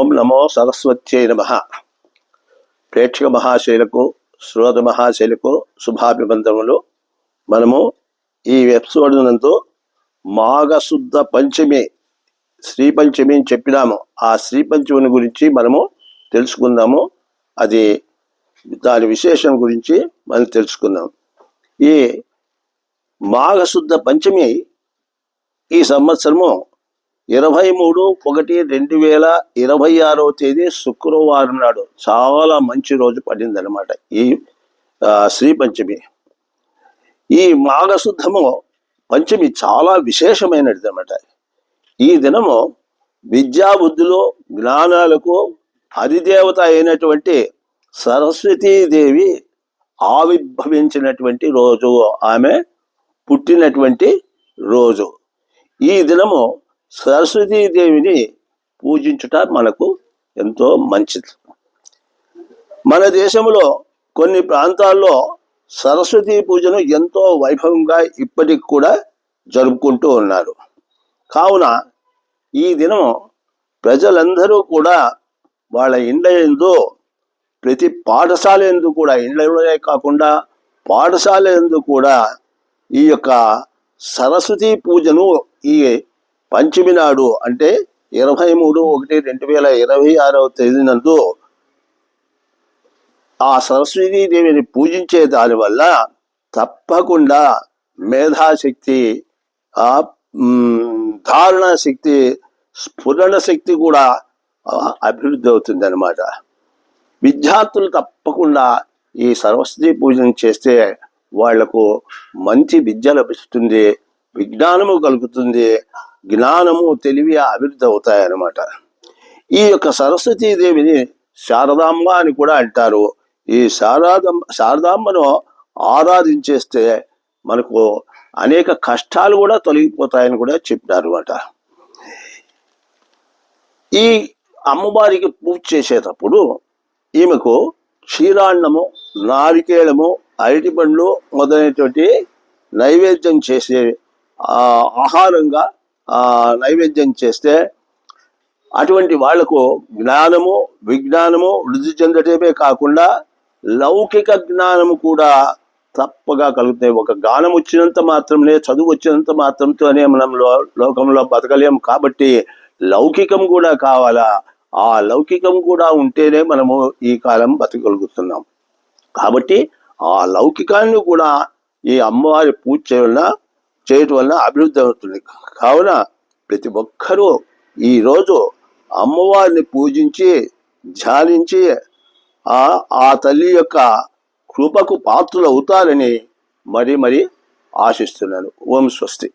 ఓం నమో సరస్వత్యై నమ. ప్రేక్షక మహాశైలకు శ్రోత మహాశైలకు శుభాభివందనములు. మనము ఈ ఎపిసోడ్ నందు మాఘశుద్ధ పంచమి శ్రీ పంచమి అని చెప్పినాము. ఆ శ్రీ పంచమిని గురించి మనము తెలుసుకుందాము. అది దాని విశేషం గురించి మనం తెలుసుకుందాం. ఈ మాఘశుద్ధ పంచమి ఈ సంవత్సరము ఇరవై మూడు ఒకటి రెండు వేల ఇరవై ఆరో తేదీ శుక్రవారం నాడు చాలా మంచి రోజు పడింది అనమాట ఈ శ్రీ పంచమి. ఈ మాఘశుద్ధము పంచమి చాలా విశేషమైనది అనమాట ఈ దినము విద్యా బుద్ధులు జ్ఞానాలకు అధిదేవత అయినటువంటి సరస్వతీదేవి ఆవిర్భవించినటువంటి రోజు. ఆమె పుట్టినటువంటి రోజు. ఈ దినము సరస్వతీదేవిని పూజించుట మనకు ఎంతో మంచిది. మన దేశంలో కొన్ని ప్రాంతాల్లో సరస్వతీ పూజను ఎంతో వైభవంగా ఇప్పటికి కూడా జరుపుకుంటూ ఉన్నారు. కావున ఈ దినం ప్రజలందరూ కూడా వాళ్ళ ఇండ్ల ఎందు ప్రతి పాఠశాల ఎందు కూడా ఇండ్లలోనే కాకుండా పాఠశాల ఎందు కూడా ఈ యొక్క సరస్వతీ పూజను ఈ పంచమి నాడు అంటే ఇరవై మూడు ఒకటి రెండు వేల ఇరవై ఆరవ తేదీ నందు ఆ సరస్వతీదేవిని పూజించే దానివల్ల తప్పకుండా మేధాశక్తి ఆ మ్, ధారణ శక్తి స్ఫురణ శక్తి కూడా అభివృద్ధి అవుతుంది అనమాట విద్యార్థులు తప్పకుండా ఈ సరస్వతి పూజను చేస్తే వాళ్ళకు మంచి విద్య లభిస్తుంది విజ్ఞానము కలుగుతుంది జ్ఞానము తెలివి అభివృద్ధి అవుతాయన్నమాట. ఈ యొక్క సరస్వతీదేవిని శారదాంబ అని కూడా అంటారు. ఈ శారదాంబ శారదాంబను ఆరాధించేస్తే మనకు అనేక కష్టాలు కూడా తొలగిపోతాయని కూడా చెప్పినారు అనమాట ఈ అమ్మవారికి పూజ చేసేటప్పుడు ఈమెకు క్షీరాన్నము నారికేళము అరటి పండ్లు మొదలైనటువంటి నైవేద్యం చేసే ఆహారంగా నైవేద్యం చేస్తే అటువంటి వాళ్ళకు జ్ఞానము విజ్ఞానము వృద్ధి చెందటమే కాకుండా లౌకిక జ్ఞానము కూడా తప్పగా కలుగుతాయి. ఒక గానం వచ్చినంత మాత్రమే చదువు వచ్చినంత మాత్రంతోనే మనం లో- లోకంలో బతకలేం కాబట్టి లౌకికం కూడా కావాలా? ఆ లౌకికం కూడా ఉంటేనే మనము ఈ కాలం బతకగలుగుతున్నాం. కాబట్టి ఆ లౌకికాన్ని కూడా ఈ అమ్మవారి పూజ చేయవలన చేయటం వలన అభివృద్ధి అవుతుంది. కావున ప్రతి ఒక్కరూ ఈరోజు అమ్మవారిని పూజించి ధ్యానించి ఆ ఆ తల్లి యొక్క కృపకు పాత్రలు అవుతారని మరి మరి ఆశిస్తున్నాను. ఓం స్వస్తి.